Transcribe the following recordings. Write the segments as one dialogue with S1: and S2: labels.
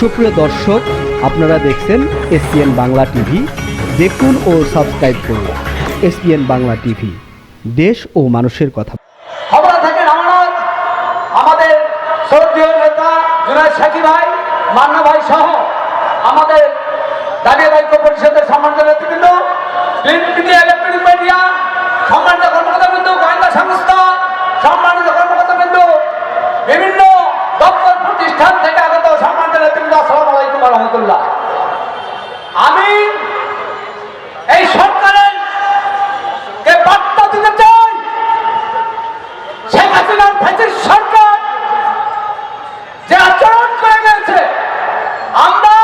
S1: সুপ্রিয় দর্শক, আপনারা দেখছেন এসপিএন বাংলা টিভি। দেখুন ও সাবস্ক্রাইব করুন এসপিএন বাংলা টিভি। দেশ ও মানুষের কথা।
S2: আমাদের শ্রদ্ধীয় নেতা সাকি ভাই, মান্না ভাই সহ আমাদের পরিষদের সম্মানিত নেতৃবৃন্দ প্রিন্ট মিডিয়া সম্মানিত কর্মকর্তাবৃন্দ গোয়েন্দা সংস্থা সম্মানিত কর্মকর্তাবৃন্দ বিভিন্ন দপ্তর প্রতিষ্ঠান থেকে আগত সম্মানিত নেতৃবৃন্দ আসসালামু আলাইকুম রহমতুল্লাহ আমি এই সরকারের কে বার্তা দিতে চাই শেখ হাসিনার ফ্যাসিস্ট সরকার যে আচরণ করে গেছে আমরা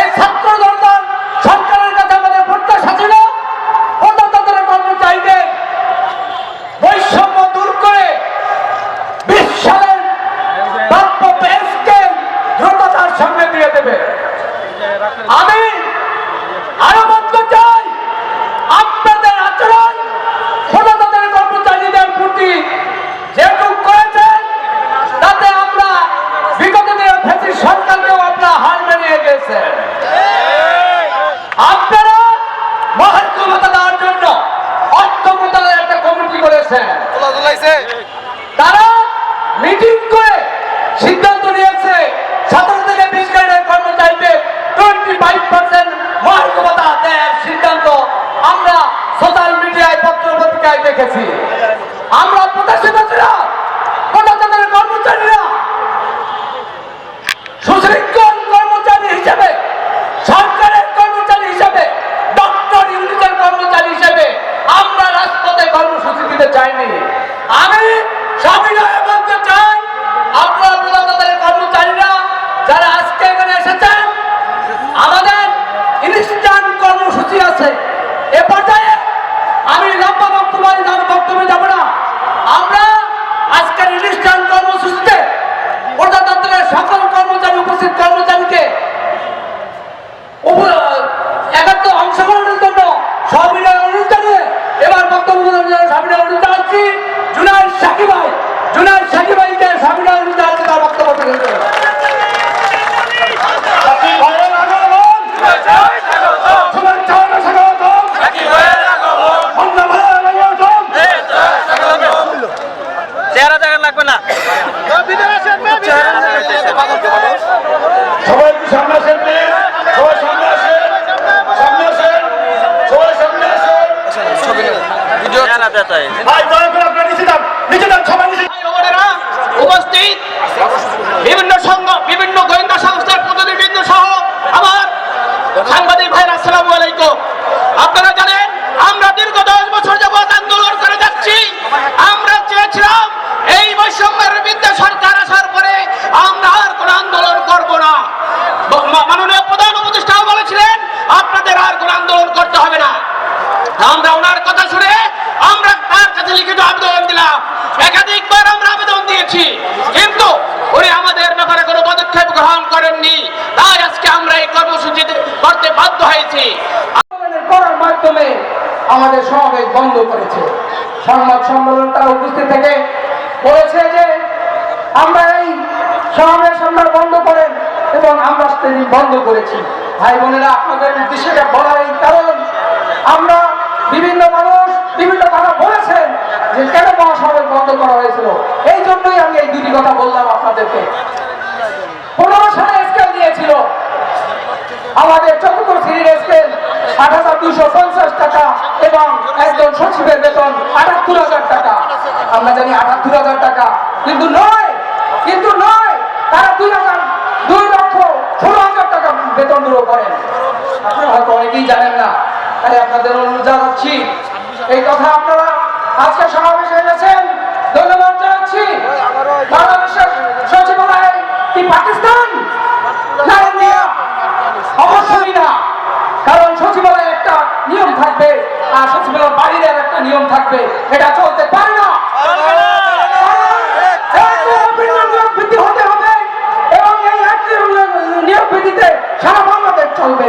S2: এই ছাত্র জনতার সরকারের কাছে আমাদের প্রত্যাশা ছিল প্রজাতন্ত্রের কর্মচারীদের বৈষম্য দূর করে বিশ সালের প্রাপ্য পে স্কেল দ্রুততার সঙ্গে দিয়ে দেবে আমি আরও বলতে চাই আপনাদের আচরণ প্রজাতন্ত্রের কর্মচারীদের প্রতি যেটুক করেছেন তাতে আমরা বিগত দিনের ফ্যাসিস্ট সরকারকেও আপনারা হার মেনিয়ে গেছেন আপনারা মহান ক্ষমতা দেওয়ার জন্য অর্থ মন্ত্রণালয়ের একটা কমিটি করেছেন তারা মিটিং করে সিদ্ধান্ত নিয়েছে সতেরো থেকে বিশ গ্রেডের কর্মচারীদের টোয়েন্টি ফাইভ পার্সেন্ট মহার্গবতা দেওয়ার সিদ্ধান্ত আমরা সোশ্যাল মিডিয়ায় পত্র পত্রিকায় দেখেছি আমরা প্রত্যাশিত ছিলাম প্রজাতন্ত্রের কর্মচারীরা সুশৃঙ্খল কর্মচারী হিসেবে সরকারের কর্মচারী হিসেবে ডক্টর ইউনিটের কর্মচারী হিসেবে আমরা রাজপথে কর্মসূচি দিতে চাইনি আমি সবিনয়ে বলতে চাই আপনারা প্রজাতন্ত্রের কর্মচারীরা যারা আজকে এখানে এসেছেন আমাদের ইনস্ট্যান্ট কর্মসূচি আছে এ পর্যায়ে আমি লম্বা বক্তব্য যাব বক্তব্যে যাব না আমরা আজকের ইনস্ট্যান্ট কর্মসূচিতে প্রজাতন্ত্রের সকল কর্মচারী উপস্থিত কর্মচারীকে উপ- একাত্ম অংশগ্রহণের জন্য সবিনয় অনুরোধ জানিয়ে এবার বক্তব্য দেওয়ার জন্য সবিনয় অনুরোধ জানাচ্ছি জুনাইদ সাকিব ভাই জুনাইদ সাকিব ভাইকে সবিনয় অনুরোধ জানাচ্ছি তার বক্তব্য তুলে।
S3: চেহারা দেখা লাগবে না।
S2: সবাই সামনে আসেন প্লিজ সবাই সামনে আসেন সামনে আসেন সবাই সামনে আসেন
S3: চেহারা দেখায়
S2: ভাই দয়া করে আপনারা নিচে যান নিচে যান সবাই নিচে
S4: বোনেরা উপস্থিত বিভিন্ন সংঘ বিভিন্ন গোয়েন্দা সংস্থার প্রতিনিধিবৃন্দ সহ আমার সাংবাদিক ভাই আসসালামু আলাইকুম আপনারা জানেন আমরা দীর্ঘ দশ বছর যাবৎ আন্দোলন করে যাচ্ছি আমরা চেয়েছিলাম এই বৈষম্যের বিরুদ্ধে সরকার আসার পরে আমরা আর কোন আন্দোলন করব না ব- মা- মাননীয় প্রধান উপদেষ্টাও বলেছিলেন আপনাদের আর কোন আন্দোলন করতে হবে না। আমরা ওনার কথা শুনে আমরা তার কাছে লিখিত আবেদন দিলাম। একাধিকবার আমরা আবেদন দিয়েছি। কিন্তু উনি আমাদের ব্যাপারে কোনো পদক্ষেপ গ্রহণ করেননি। তাই আজকে আমরা এই কর্মসূচি করতে বাধ্য হয়েছি।
S2: করার মাধ্যমে আমাদের সমাবেশ বন্ধ করেছে। সংবাদ সম্মেলন তারা উপস্থিত থেকে বলেছে যে আমরা এই সমাবেশ আমরা বন্ধ করেন। এবং আমরা সেদিন বন্ধ করেছি। ভাই বোনেরা, আপনাদের উদ্দেশ্যে বলার এই কারণ, আমরা বিভিন্ন মানুষ বিভিন্ন কথা বলেছেন যে কেন মহাসমাবেশ বন্ধ করা হয়েছিল। এই জন্যই আমি এই দুটি কথা বললাম আপনাদেরকে। পনেরো সালে স্কেল দিয়েছিল। আমাদের চতুর্থ শ্রেণির স্কেল আট হাজার দুশো পঞ্চাশ টাকা এবং একজন সচিবের বেতন আটাত্তর হাজার টাকা। আমরা জানি আটাত্তর হাজার টাকা। কিন্তু নয় কিন্তু নয়, তারা দুই হাজার বেতন করেন। আপনারা হয়তো অনেকেই জানেন না তাই আপনাদের অনুরোধ জানাচ্ছি। এই কথা আপনারা আজকে সমাবেশে এনেছেন ধন্যবাদ জানাচ্ছি। বাংলাদেশের সচিবালয় কি পাকিস্তান? অবশ্যই না। কারণ সচিবালয়ে একটা নিয়ম থাকবে আর সচিবালয়ের বাইরে আর একটা নিয়ম থাকবে। এটা চলতে পারে না। হতে হবে এবং এই নিয়ম ভিত্তিতে সারা চলবে।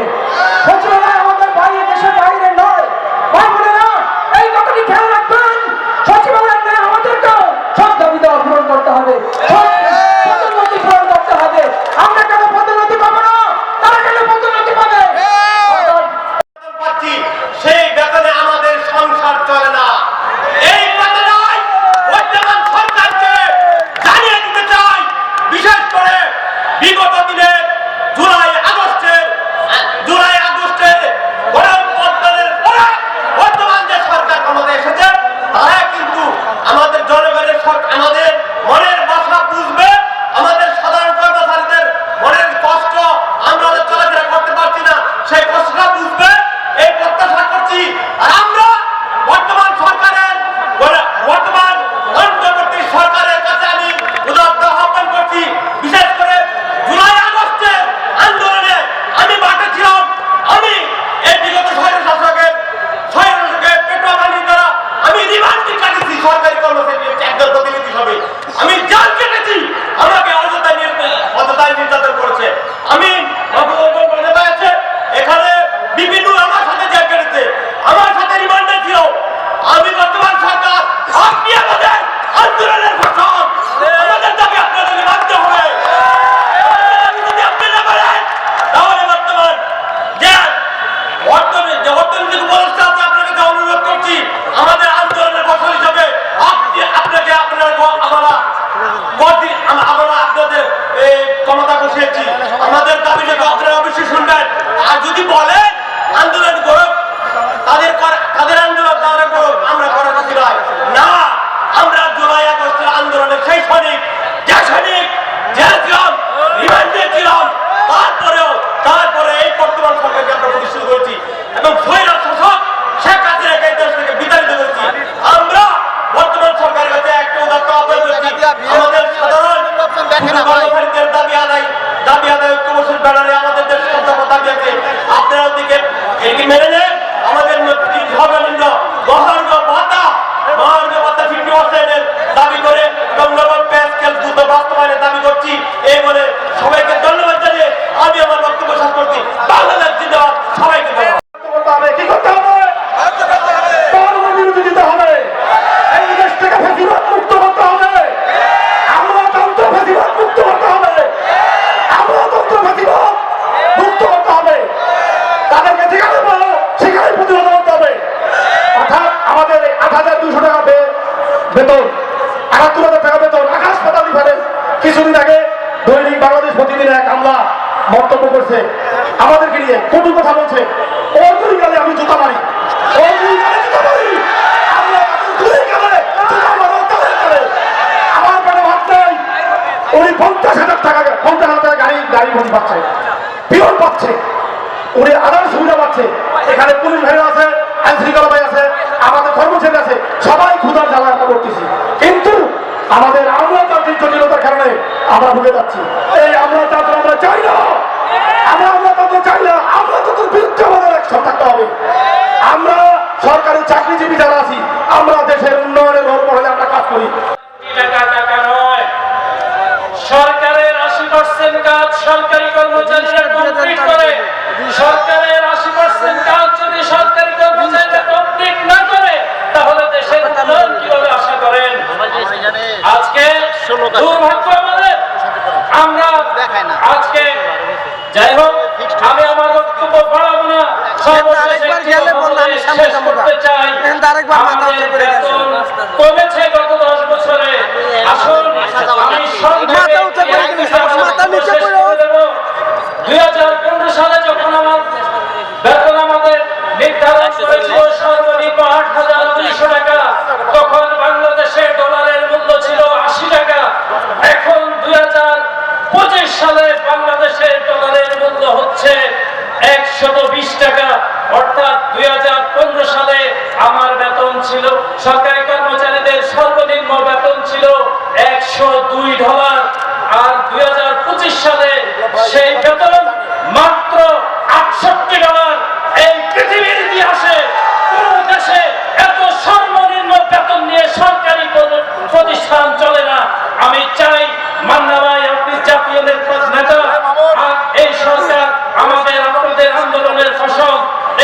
S5: প্রতিদিন এক আমলা মন্তব্য করছে। আমাদেরকে নিয়ে কটু কথা বলছে। ওর দুই আমি জুতা মারি। ওর দুই গালে জুতা উনি পঞ্চাশ হাজার টাকা, পঞ্চাশ হাজার টাকা গাড়ি গাড়ি ভরি পাচ্ছে। বিরল পাচ্ছে। উনি আদার সুবিধা পাচ্ছে। এখানে পুলিশ ভাইরা আছে আইন শৃঙ্খলা ভাই আছে, আমাদের কর্মচারী আছে। সবাই ক্ষুদার জ্বালা করতেছি। কিন্তু আমাদের আমরা আমলাতান্ত্রিক জটিলতার কারণে আমরা ভুগে যাচ্ছি। এই আমরা আমলাতন্ত্র আমরা চাই না আমরা আমলাতন্ত্র চাই না আমলাতন্ত্রের বিরুদ্ধে আমাদের অ্যাকশন থাকতে হবে আমরা সরকারি চাকরিজীবী যারা আছি আমরা দেশের উন্নয়নের গল্প হলে আমরা কাজ করি
S6: টাকা টাকা নয় সরকারের আশি পার্সেন্ট কাজ সরকারি কর্মচারীরা কমপ্লিট করে সরকারের আশি পার্সেন্ট কাজ যদি সরকারি কর্মচারীরা কমপ্লিট না করে তাহলে দেশের উন্নয়ন কীভাবে আশা করেন আজকে দুর্ভাগ্য আমাদের আমরা আজকে যাই হোক আমি আমার বক্তব্য বাড়াবো না সর্বশেষ একটি কথা বলে শেষ করতে চাই। আমাদের বেতন কমেছে গত দশ বছরে। আসুন আমি সংক্ষেপে এই বিষয়ে বক্তব্য শেষ করে 2015 সালে যখন আমার বেতন আমাদের নির্ধারণ করেছিল সর্বনিম্ন আট হাজার দুইশো টাকা তখন বাংলাদেশে ডলারের মূল্য ছিল আশি টাকা। এখন দুই হাজার পঁচিশ সালে বাংলাদেশের ডলারের মূল্য হচ্ছে একশত বিশ টাকা। অর্থাৎ দুই হাজার পনেরো সালে আমার বেতন ছিল, সরকারি কর্মচারীদের সর্বনিম্ন বেতন ছিল একশো দুই ডলার। আর দুই হাজার পঁচিশ সালে সেই বেতন মাত্র আটষট্টি ডলার এই পৃথিবীর ইতিহাসে কোন দেশে এত সর্বনিম্ন বেতন নিয়ে সরকারি কোনো প্রতিষ্ঠান চলে না আমি চাই মান্না ভাই আপনি জাতীয় নেতা- নেতা আর এই সরকার আমাদের আপনাদের আন্দোলনের ফসল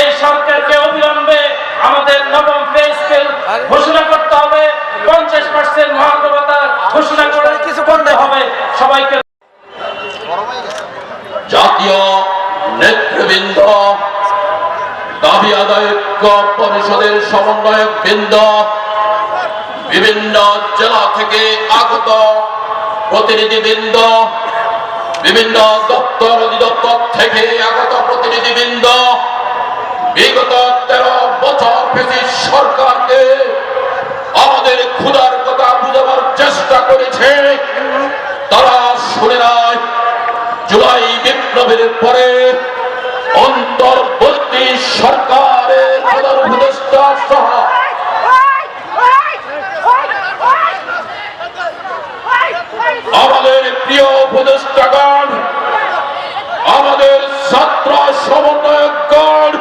S6: এই সরকারকে অবিলম্বে আমাদের নবম পে স্কেল ঘোষণা করতে হবে পঞ্চাশ পার্সেন্ট মহানবতা ঘোষণা করে কিছু করতে হবে সবাইকে
S7: জাতীয় নেতৃবৃন্দ আদায় পরিষদের সমন্বয়ক বৃন্দ, বিভিন্ন জেলা থেকে আগত বিভিন্ন দপ্তর অধিদপ্তর থেকে আগত বিগত তেরো বছর ব্রিটিশ সরকারকে আমাদের ক্ষুধার কথা বুঝাবার চেষ্টা করেছে। তারা শুনে জুলাই বিপ্লবের পরে উপদেষ্টাগণ আমাদের ছাত্র সমন্বয়কগণ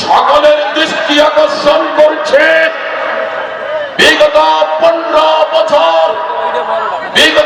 S7: সকলের দৃষ্টি আকর্ষণ করছে। বিগত পনেরো বছর বিগত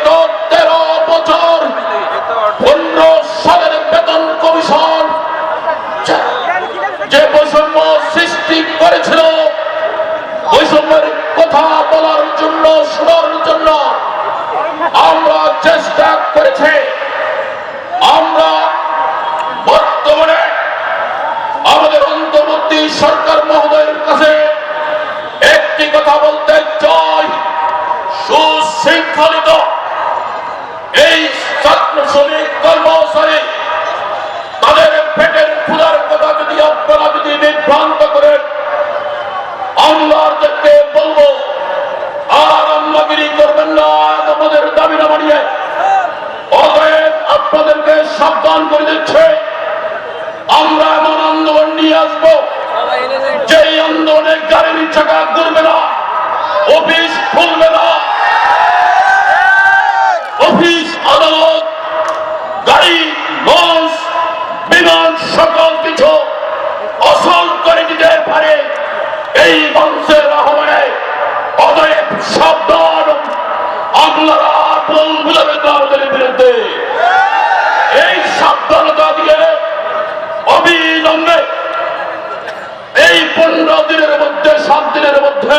S7: পনেরো দিনের মধ্যে, সাত দিনের মধ্যে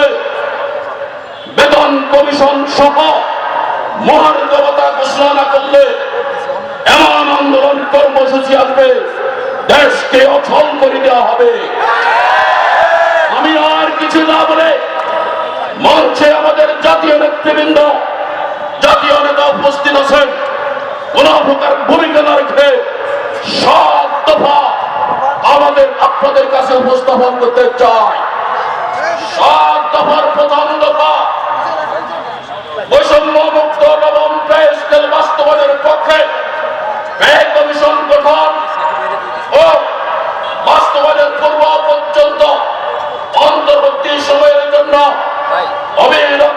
S7: বেতন কমিশন সহ মহার্গবতা ঘোষণা না করলে এমন আন্দোলন কর্মসূচি আসবে দেশকে অচল করে দেওয়া হবে। আমি আর কিছু না বলে মঞ্চে আমাদের জাতীয় নেতৃবৃন্দ, জাতীয় নেতা উপস্থিত আছেন। কোন প্রকার ভূমিকা না রেখে সব আপনাদের কাছে উপস্থাপন করতে চাই। সাত দফার প্রথম দফা। বৈষম্য মুক্ত নবম পে স্কেল বাস্তবায়নের পক্ষে কমিশন গঠন ও বাস্তবায়নের পূর্ব পর্যন্ত অন্তর্বর্তী সময়ের জন্য অবিলম্বে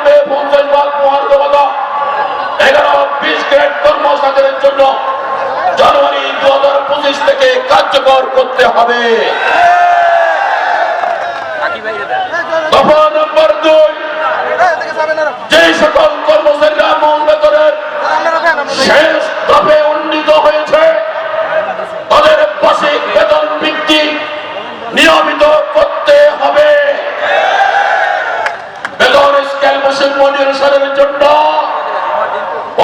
S7: থেকে কার্যকর করতে হবে। যে সকল কর্মচারীরা মূল বেতনের শেষ দফে উন্নীত হয়েছে তাদের বার্ষিক বেতন বৃদ্ধি নিয়মিত করতে হবে বেতন স্কেল বৈষম্য নিরসনের জন্য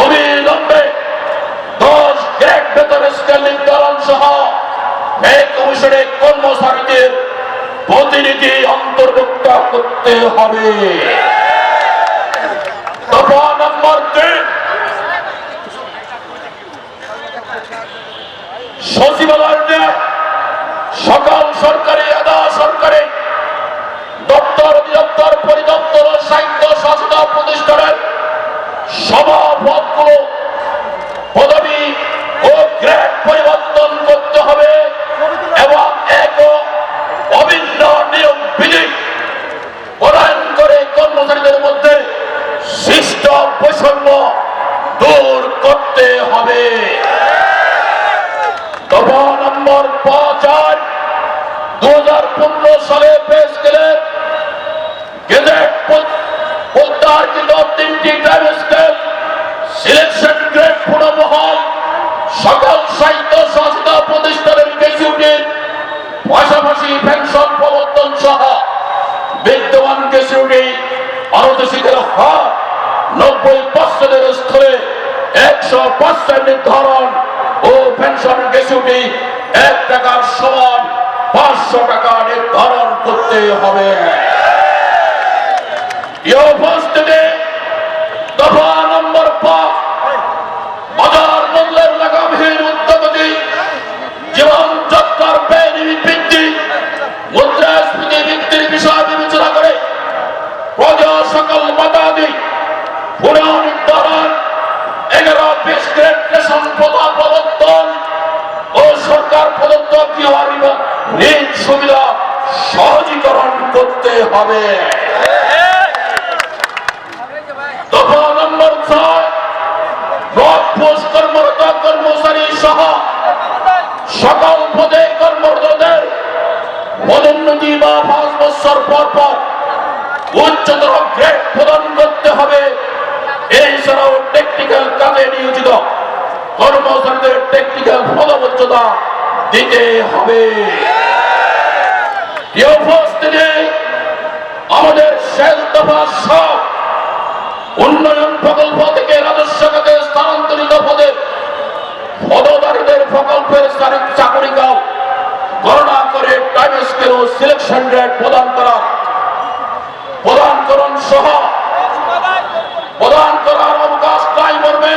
S7: অবিলম্বে দশ গ্রেড বেতন স্কেল নির্ধারণ সহ এই কমিশনের কর্মচারীদের প্রতিনিধি অন্তর্ভুক্ত করতে হবে। সকল সরকারি আদা সরকারি দপ্তর অধিদপ্তর পরিদপ্তর সাহিত্য শাসিত প্রতিষ্ঠানের সভাপদগুলো পদবি ও গ্রেড পরিবর্তন করতে হবে এবং এক অভিন্ন নিয়ম বিধি প্রদান করে কর্মচারীদের মধ্যে সৃষ্ট বৈষম্য দূর করতে হবে দফা নম্বর পাঁচ আট দু হাজার পনেরো সালে পেশ গেলেন গেজেট প্রত্যার্জিত তিনটি টাইম স্কেল সিলেকশন গ্রেড পুনর্বহাল সকল সাহিত্য শাসিত প্রতিষ্ঠানের গ্যাজুটের পাশাপাশি পেনশন প্রবর্তন সহ বিদ্যমান গ্যাজুটি অনদেশিকের হার। নব্বই পার্সেন্টের স্থলে একশো পার্সেন্ট নির্ধারণ ও পেনশন গ্যাজুটি এক টাকার সমান পাঁচশো টাকা নির্ধারণ করতে হবে। উপস্থিতি দফা করে প্রজা সকল মতাদি পুনঃ নির্ধারণ এগারো বিশ গ্রেড প্রবর্তন ও সরকার প্রদত্ত গৃহারি ঋণ সুবিধা, সহজীকরণ করতে হবে। দফা নম্বর ছয় পোস্ট বা পাঁচ বছর পর পর উচ্চতর প্রদান করতে হবে। এছাড়াও টেকনিক্যাল কাজে নিয়োজিত কর্মচারীদের টেকনিক্যাল পদবোচ্যতা দিতে হবে। উপস্থিতি আমাদের শেষ দফা সব উন্নয়ন প্রকল্প থেকে রাজস্ব খাতে স্থানান্তরিত পদে পদধারীদের প্রকল্পের চাকরিকাল গণনা করে টাইম স্কেল ও সিলেকশন রেট প্রদান করা। প্রদানকরণ সহ প্রদান করার অবকাশ টাইম মর্মে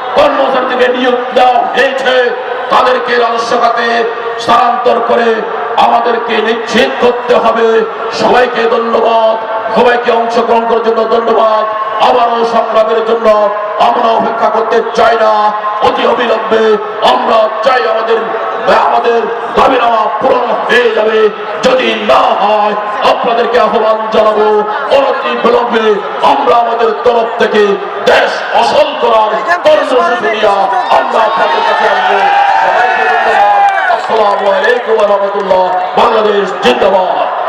S7: কর্মচারীকে নিয়োগ দেওয়া হয়েছে, তাদেরকে রাজস্ব স্থানান্তর করে আমাদেরকে নিশ্চিত করতে হবে। সবাইকে ধন্যবাদ, সবাইকে অংশগ্রহণ জন্য ধন্যবাদ। আবারও সংগ্রামের জন্য আমরা অপেক্ষা করতে চাই না, অতি অবিলম্বে আমরা চাই আমাদের আমাদের দাবি দাবিরা পূরণ হয়ে যাবে। যদি না হয়, আপনাদেরকে আহ্বান জানাব, অনতি বিলম্বে আমরা আমাদের তরফ থেকে দেশ অসল করার কর্মসূচি আমরা আপনাদের কাছে আসব। আসসালামু আলাইকুম রহমতুল্লাহ। বাংলাদেশ জিন্দাবাদ।